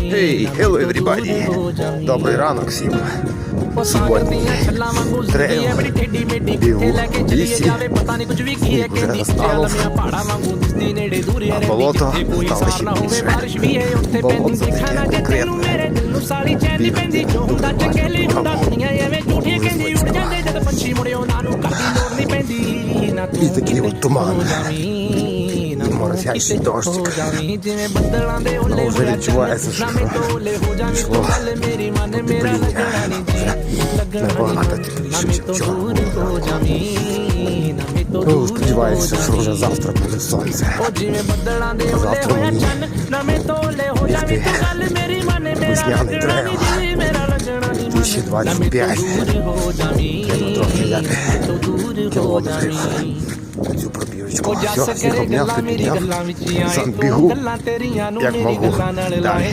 Hey, hello everybody. Добрий ранок всім. Суботній трейл, бігу, лісі, сніг уже розтанув, а болото стало ще більше. Болото таке конкретне. Бігти дуже І такий от туман. І моросящий дощик. Ну, вже відчувається, що пішло потепління. Вже набагато тепліше, ніж вчора. Ну, сподіваюся, що вже завтра буде сонце. А завтра мені бігти весняний трейл 2025. Кину трохи як кілометрів. ਸੱਚੋ ਪਰ ਵੀ ਵਿੱਚ ਕੋ ਜਾ ਸਕੇ ਗੱਲਾਂ ਮੇਰੀ ਗੱਲਾਂ ਵਿੱਚ ਆਏ ਤੂੰ ਗੱਲਾਂ ਤੇਰੀਆਂ ਨੂੰ ਮੇਰੀ ਗੱਲਾਂ ਨਾਲ ਲਾਏ